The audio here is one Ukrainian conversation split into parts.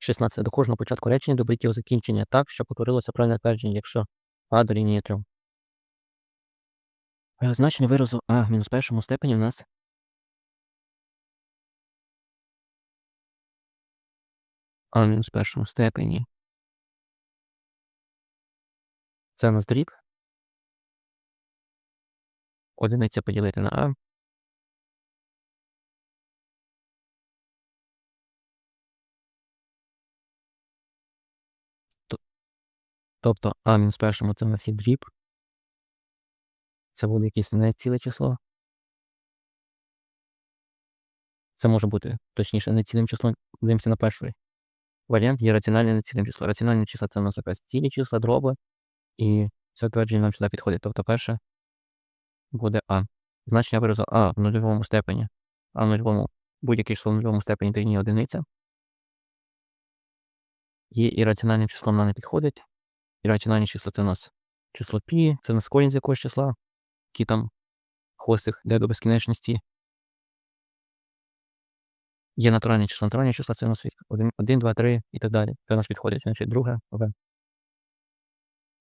16. До кожного початку речення доберіть його закінчення так, щоб утворилося правильне твердження, якщо А дорівнює 3. Е, Значення виразу А в мінус першому степені в нас А мінус першому степені. Це у нас дріб. Одиниця поділити на А. Тобто А в мінус першому це у нас є дріб. Це буде якесь не ціле число. Це може бути, точніше, не цілим числом. Дивимося на перший варіант є раціональне нецілим число. Раціональне числа це у нас якась цілі числа, дроби. І це твердження нам сюди підходить. Тобто перше буде А. Значення виразу А в нульовому степені. А в нульовому будь-яке число в нульовому степені дорівнює одиниця. Є і раціональним числом нам не підходить. І раціональні чистоти у нас число пі, це нас корінь з якогось числа, який там хвостик йде до безкінечності. Є е натуральне число, натуральне числа це у нас 1, 1, 2, 3 і так далі. Це у нас підходить, значить друге В.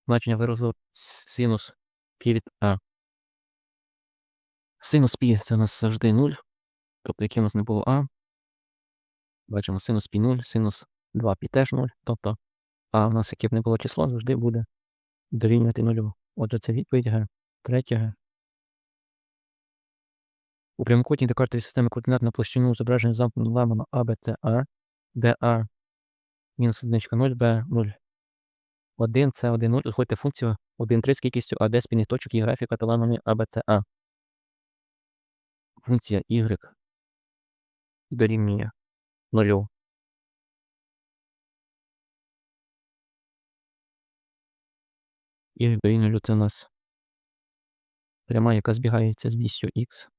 Значення виразу синус пі від А. Синус пі це у нас завжди 0. Тобто, який у нас не було А. Бачимо синус пі 0, синус 2 пі теж 0. Тобто а у нас, яке б не було число, завжди буде дорівнювати 0. Отже, це відповідь Г. Третє Г. У прямокутній декартовій системи координат на площину зображення замкненого ламану де А мінус 1 0, Б 0. 1, С 1, 0. Знаходьте функцію 1, 3 з кількістю АД спільних точок і графіка та ламані АБЦА. Функція Y дорівнює 0. 0 це у нас пряма, яка збігається з вістю Х.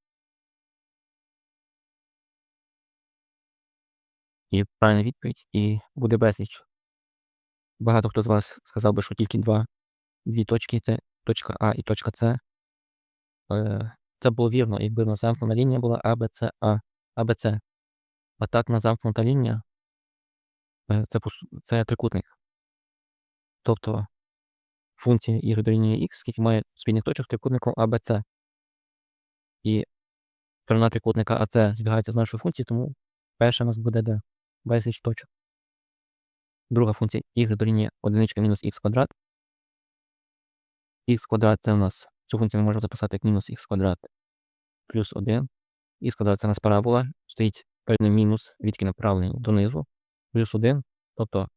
І правильна відповідь, і буде безліч. Багато хто з вас сказав би, що тільки два, дві точки це точка А і точка С. Е, Це було вірно, якби на замкнена лінія була АБЦА, АБЦ. А А, Б, так на замкнута лінія е, це, це трикутник. Тобто функція y дорівнює x, скільки має спільних точок з трикутником АБЦ. І сторона трикутника АЦ збігається з нашою функцією, тому перша у нас буде де безліч точок. Друга функція y дорівнює 1 мінус х квадрат. х квадрат це у нас цю функцію ми можемо записати як мінус х квадрат плюс 1. Х квадрат це у нас парабола, стоїть перед мінус, відки направлені донизу, плюс 1. Тобто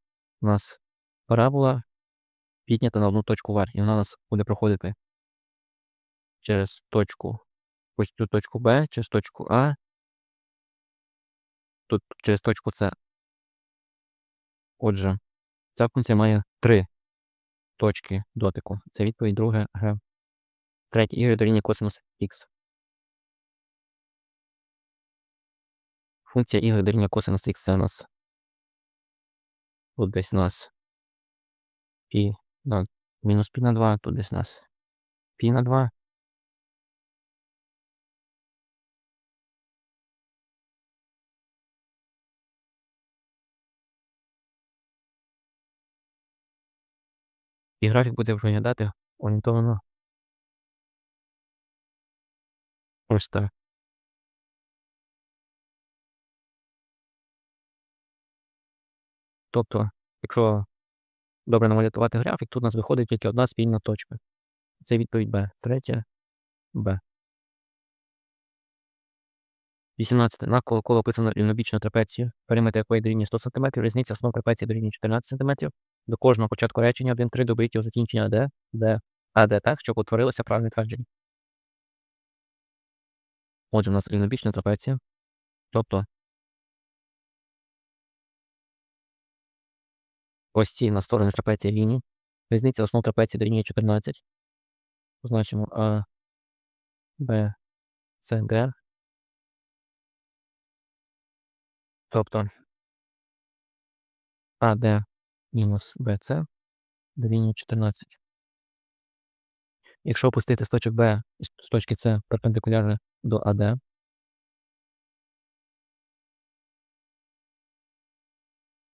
у нас парабола піднята на одну точку вверх, і вона у нас буде проходити через точку, ось цю точку Б, через точку А, тут через точку С. Отже, ця функція має три точки дотику. Це відповідь друге Г. Третє y дорівнює косинус х. Функція y дорівнює косинус х це у нас тут десь у нас π на мінус π на 2, тут десь нас π на 2. І графік буде виглядати орієнтовано ось так. Тобто, якщо добре намалювати графік, тут у нас виходить тільки одна спільна точка. Це відповідь Б. Третя Б. 18. Навколо кола описано рівнобічну трапецію, периметр якої дорівнює 100 см, різниця основ трапеції дорівнює 14 см. До кожного початку речення 1-3 доберіть його закінчення АД, Д, АД так, щоб утворилося правильне твердження. Отже, у нас рівнобічна трапеція. Тобто ось ці на сторони трапеції лінії. Різниця основ трапеції дорівнює 14. Позначимо А, Б, С, Д. Тобто АД мінус БЦ дорівнює 14. Якщо опустити з точок Б з точки С перпендикулярно до АД,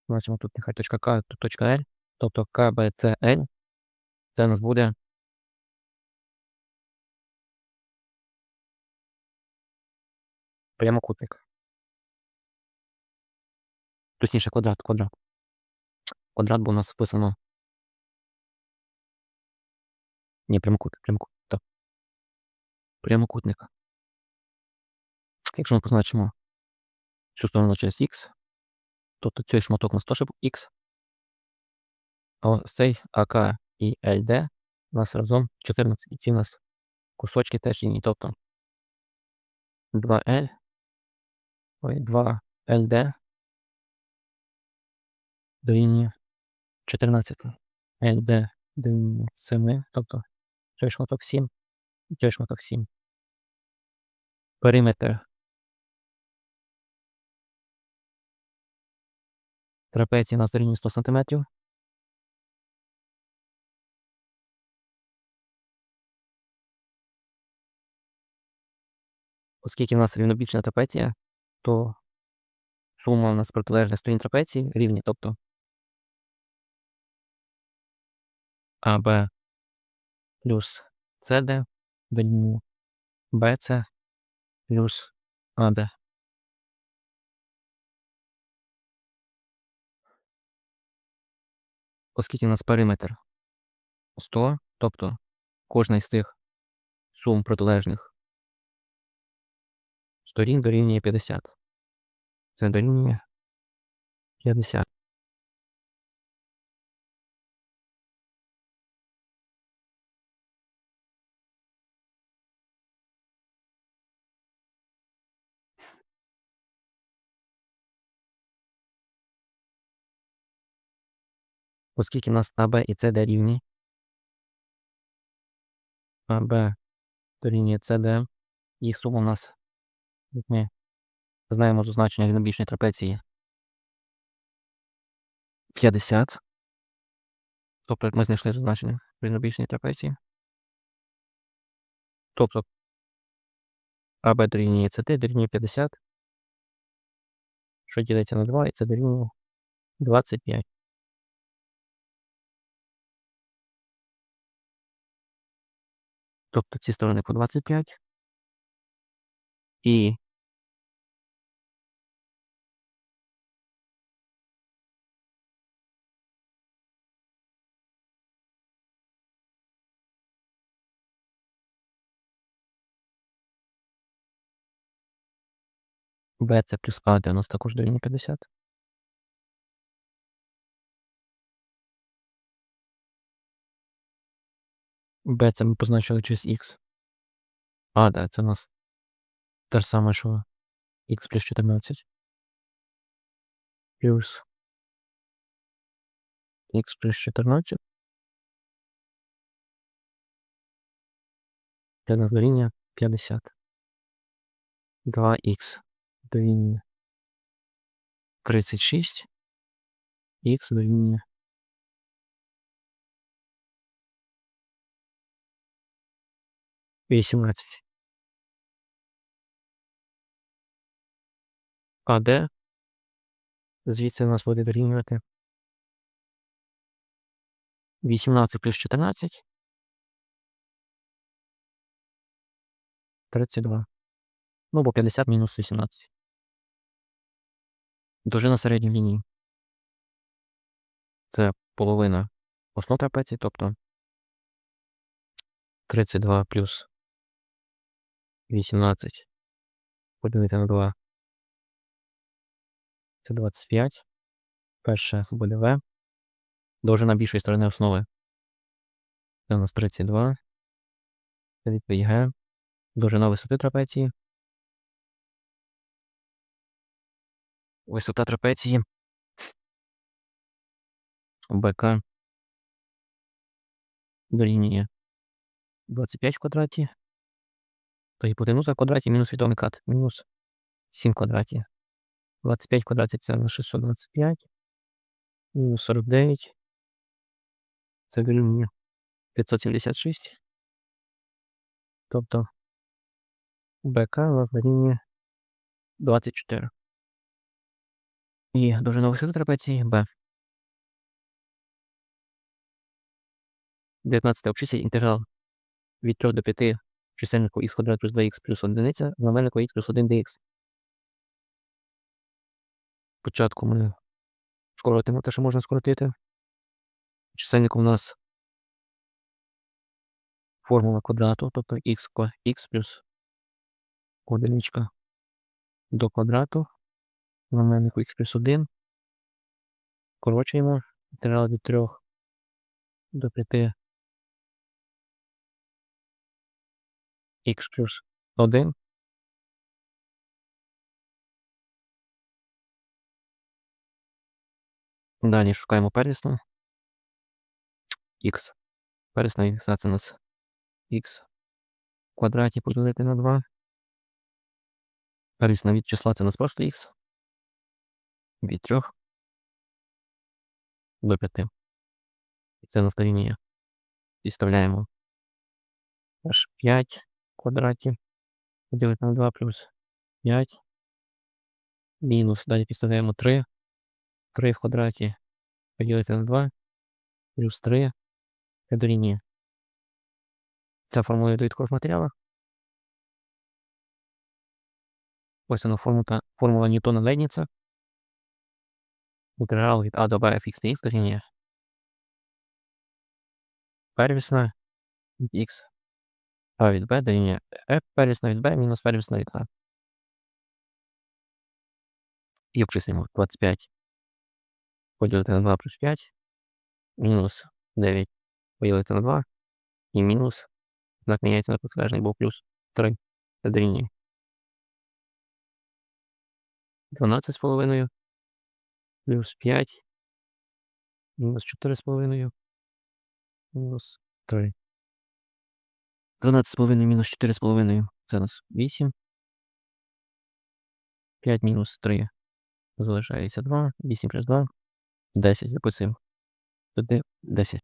Бачимо тут нехай точка К, тут точка L, тобто КБЦЛ. Це у нас буде прямокутник. Точніше, квадрат, квадрат. Квадрат, бо у нас вписано. Ні, прямокутник, прямокутник. Так. Прямокутника. Якщо ми позначимо цю сторону через Х, тобто цей шматок у нас теж Х. А ось цей АК і ЛД у нас разом 14. І ці у нас кусочки теж рівні. Тобто 2L, ой, 2LD дорівнює 14. LD дорівнює 7, тобто цей шматок 7 і цей шматок 7. Периметр трапеції у нас дорівнює 100 см. Оскільки в нас рівнобічна трапеція, то сума у нас протилежних сторін трапеції рівні, тобто АБ плюс СД дорівнює БЦ плюс АД. Оскільки у нас периметр 100, тобто кожна із цих сум протилежних сторін дорівнює 50. Це дорівнює 50. Оскільки у нас АБ і СД рівні, АБ дорівнює СД, їх сума у нас, як ми знаємо з означення рівнобічної трапеції, 50. Тобто, як ми знайшли зазначення рівнобічної трапеції. Тобто АБ дорівнює СТ дорівнює 50. Що ділиться на 2, і це дорівнює 25. Тобто ці сторони по 25. І БЦ плюс АД у нас також дорівнює 50. Б це ми позначили через Х. А, да, це у нас те ж саме, що Х плюс 14. Плюс Х плюс 14. Це нас дорівнює 50. 2х дорівнює 36. Х дорівнює 18. АД звідси у нас буде дорівнювати 18 плюс 14. 32. Ну, бо 50 мінус 18. Довжина середньої лінії. Це половина основ трапеції, тобто 32 плюс 18 поділити на 2. Це 25. Перше буде В. Довжина більшої сторони основи. Це у нас 32. Це відповідь Г. Довжина висоти трапеції. Висота трапеції. БК дорівнює 25 в квадраті. То гіпотенуза в квадраті мінус відомий кат. Мінус 7 в квадраті. 25 в квадраті це на 625. Мінус 49. Це дорівнює 576. Тобто БК у нас дорівнює 24. І довжина висоти трапеції b. 19 обчисліть інтеграл від 3 до 5 чисельнику х квадрат плюс 2х плюс 1 знаменнику х плюс 1 dx. Спочатку ми скоротимо те, що можна скоротити. Чисельнику у нас формула квадрату, тобто х, х плюс одиничка до квадрату. Знаменнику х плюс 1. Корочуємо інтеграл від 3 до 5 х плюс 1. Далі шукаємо первісну. х. Первісна ікса це у нас х в квадраті поділити на 2. Первісна від числа це у нас просто х. Від 3 до 5. І це на вторій Підставляємо аж 5 квадраті. Поділити на 2 плюс 5. Мінус. Далі підставляємо 3. 3 в квадраті. Поділити на 2. Плюс 3. Це дорівнює. Ця формула довідкова в матеріалах. Ось вона формула, формула Ньютона Лейбніца. Інтеграл від А до Б fx dx дорівнює. Первісна від х а від b дорівнює f первісна від b мінус первісна від a. І обчислюємо 25 поділити на 2 плюс 5, мінус 9 поділити на 2 і мінус, знак міняється на протилежний, бо плюс 3 це дорівнює. 12 з половиною плюс 5 мінус 4 з половиною мінус 3. 12,5 мінус 4,5 це у нас 8. 5 мінус 3. Залишається 2. 8 плюс 2. 10 записуємо. Туди 10.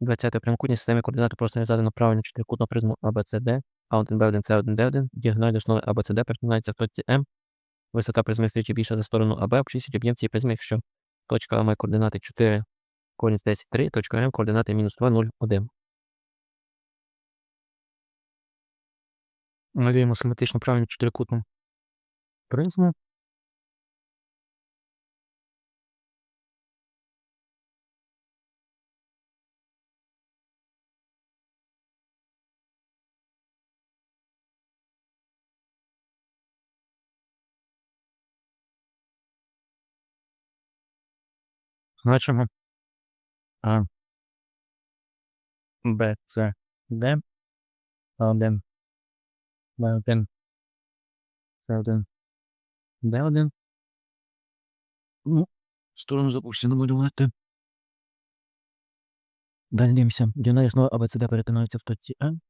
20 прямокутній системі координати просто не задано правильно чотирикутну призму ABCD, А1, B1, C1, D1, діагональ основи ABCD перетинається в точці М. Висота призми втричі більша за сторону АБ, обчисліть об'єм цієї призми, якщо точка А має координати 4, Корінь 10, 3, точка М, координати мінус 2, 0, 1. Малюємо схематично правильну чотирикутну призму. Значимо А, Б, С, Д, А1, Б1, С1, Д1. Ну, сторону запущено малювати. Далі дивимося. Діагональ основи АБЦД перетинаються в точці М.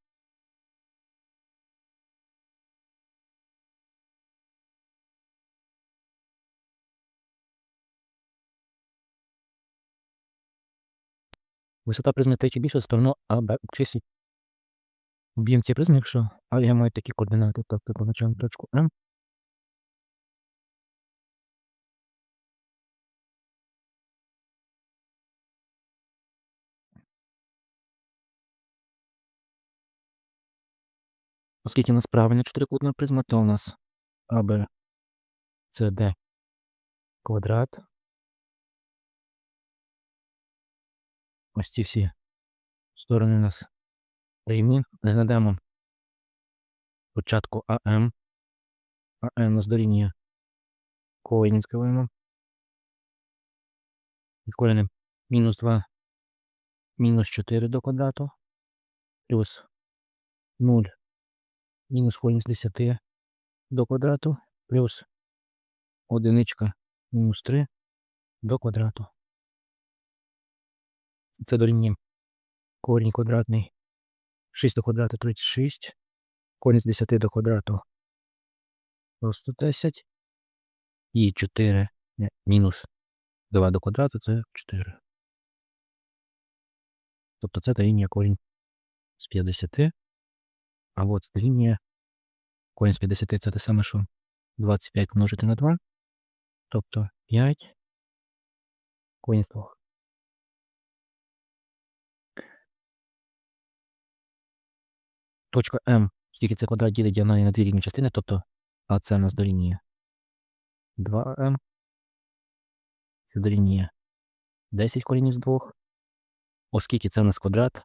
Висота призми третій більша сторону АБ обчисліть об'єм цієї призми, якщо А я маю такі координати, тобто позначаємо точку М. Оскільки у нас правильна чотирикутна призма, то у нас АБ СД квадрат. Ось ці всі сторони у нас рівні. Нагадаємо початку АМ. АМ у нас дорівнює корінь скриваємо. Від мінус 2, мінус 4 до квадрату, плюс 0, мінус корінь з 10 до квадрату, плюс одиничка мінус 3 до квадрату. Це дорівнює корінь квадратний 6 до квадрату 36, корінь з 10 до квадрату просто 10 і 4 не, мінус 2 до квадрату це 4. Тобто це дорівнює корінь з 50, а от дорівнює Корінь з 50 це те саме, що 25 помножити на 2. Тобто 5 корінь з 2. Точка М, оскільки це квадрат ділить діагоналі на дві рівні частини, тобто АЦ у нас дорівнює 2М. Це дорівнює 10 корінів з 2. Оскільки це у нас квадрат,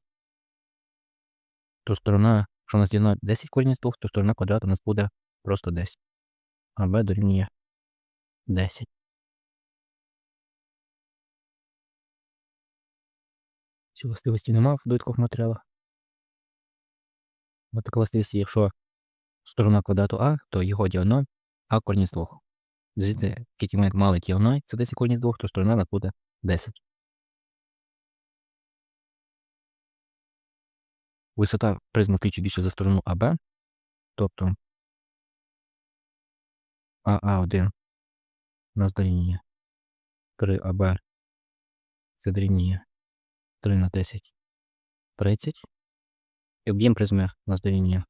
то сторона, що у нас ділена 10 корінів з 2, то сторона квадрату у нас буде просто 10. А Б дорівнює 10. Ці властивості нема в довідкових матеріалах. Така властивість, якщо сторона квадрату А, то його діагональ А корінь з 2. Звідти, скільки ми мали діагональ, це 10 корінь з 2, то сторона нас буде 10. Висота призми втричі більше за сторону АБ, тобто АА1 у нас дорівнює 3АБ, це дорівнює 3 на 10, 30. І об'єм призми у нас дорівнює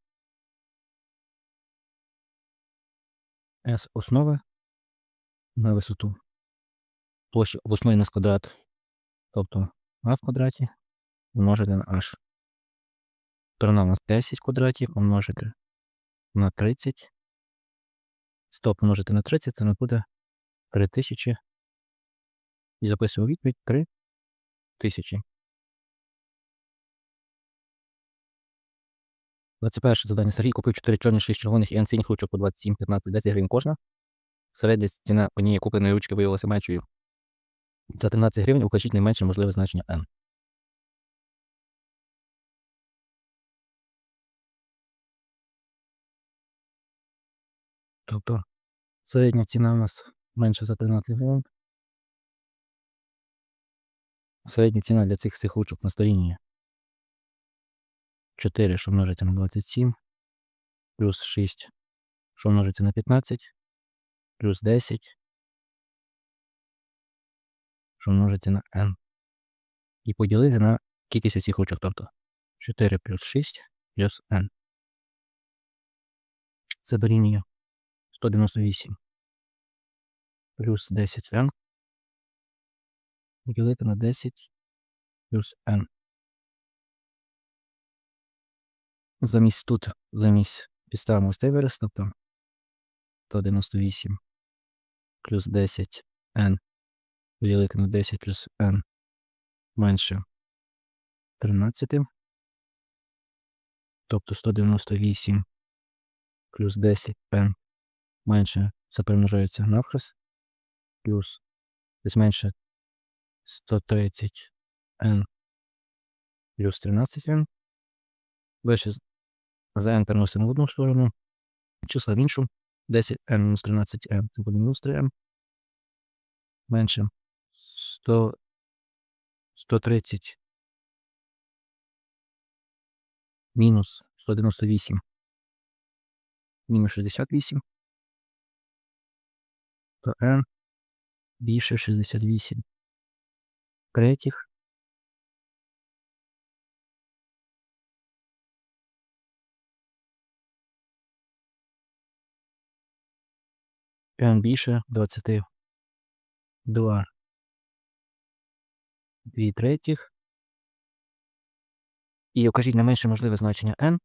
С основи на висоту. Площа обласної у нас квадрат, тобто А в квадраті помножити на H. Сторона у нас 10 квадратів помножити на 30. 100 помножити на 30, це не буде 3000. І записуємо відповідь 3000. 21 завдання. Сергій купив 4 чорні, 6 червоних і N синіх ручок по 27, 15, 10 гривень кожна. Середня ціна однієї купленої ручки виявилася меншою. За 13 гривень укажіть найменше можливе значення N. Тобто середня ціна у нас менше за 13 гривень. Середня ціна для цих всіх ручок на сторінні 4, що множиться на 27, плюс 6, що множиться на 15, плюс 10, що множиться на n. І поділити на кількість усіх ручок, тобто 4 плюс 6 плюс n. Це дорівнює 198 плюс 10n поділити на 10 плюс n. Замість тут, замість підставимо ось тобто 198 плюс 10 n поділити на 10 плюс n менше 13. Тобто 198 плюс 10 n менше все перемножається навхрест, плюс десь менше 130 n плюс 13 n. Вище за n переносимо в одну сторону, числа в іншу. 10 n мінус 13 m це буде мінус 3 m. Менше 100, 130 мінус 198 мінус 68 то n більше 68 третіх n більше 22 2 третіх і окажіть найменше можливе значення n.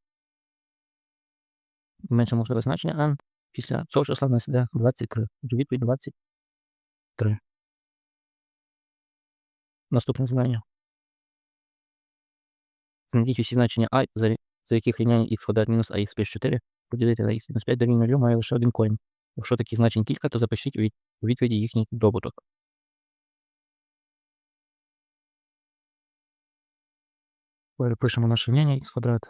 Менше можливе значення n. Після цього числа в нас іде 23. Отже, відповідь 23. Наступне завдання. Знайдіть усі значення i, за, за яких рівняння x квадрат мінус ax плюс 4 поділити на x мінус 5 дорівнює 0 має лише один корінь. Якщо таких значень кілька, то запишіть у від- відповіді їхній добуток. Перепишемо наше рівняння x квадрат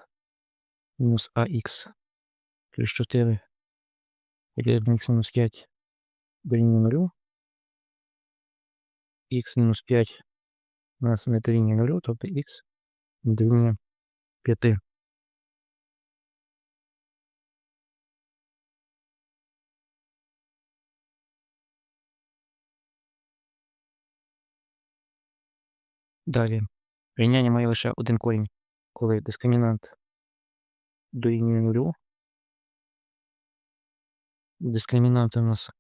мінус ax плюс 4 поділити на x мінус 5 дорівнює 0. x мінус 5 у нас не дорівнює 0, тобто x дорівнює 5. Далі. Рівняння має лише один корінь, коли дискримінант дорівнює 0. Дискримінант у нас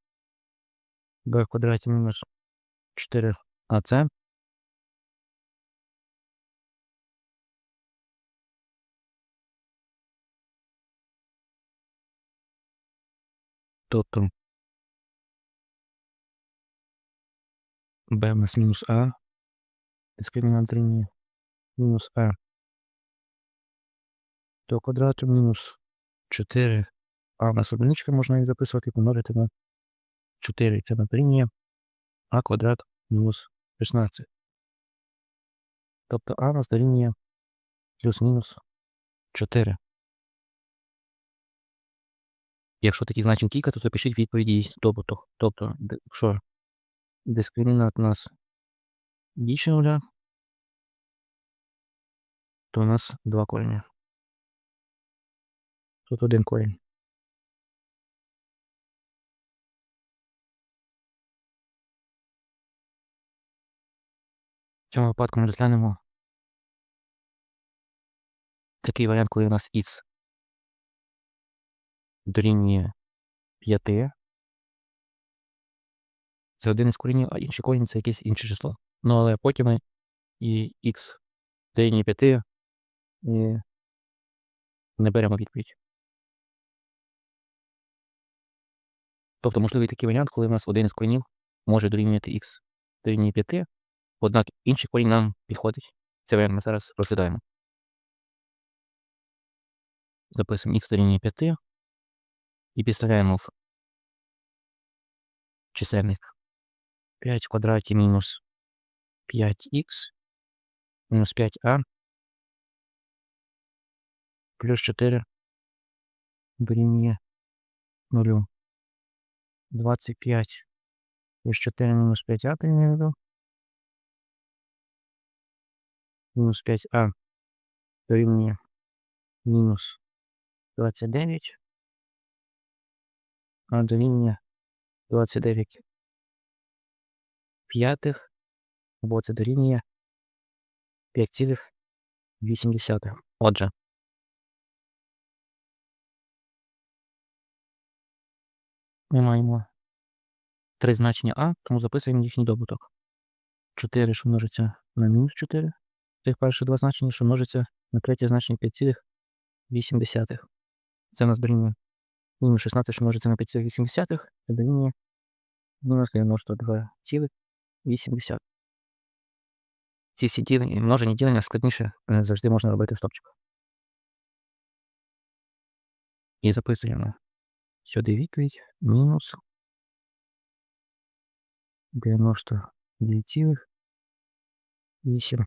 b в квадраті мінус 4ac. Тобто b у нас мінус а, дискримінант мінус а до квадрату мінус 4 а у нас одиничка можна їх записувати, помножити на 4. Це на дорівнює а квадрат мінус 16. Тобто а нас дорівнює плюс-мінус 4. Якщо такі значень кілька, то запишіть відповіді їх. Тобто, якщо дискримінант нас більше нуля, то у нас два корені. Тут один корінь. В цьому випадку ми розглянемо такий варіант, коли у нас х дорівнює 5. Це один із корінів, а інший корінь це якесь інше число. Ну, але потім і х дорівнює 5 і не беремо відповідь. Тобто можливий такий варіант, коли в нас один із корінів може дорівнювати х дорівнює 5, однак інший корінь нам підходить. Це варіант ми зараз розглядаємо. Записуємо х дорівнює 5 і підставляємо в чисельник 5 в квадраті мінус 5х мінус 5а плюс 4 дорівнює 0. 25 плюс 4 мінус 5а дорівнює мінус 5а дорівнює мінус 29 а дорівнює 29 п'ятих, або це дорівнює 5,8. Отже, ми маємо три значення А, тому записуємо їхній добуток. 4, що множиться на мінус 4. Цих перших два значення, що множиться на третє значення 5,8. Це у нас дорівнює мінус 16, що множиться на 5,8, це дорівнює мінус 92,8. Ці всі ділення, множені ділення складніше е, завжди можна робити в стопчиках. І записуємо сюди відповідь мінус 92,8.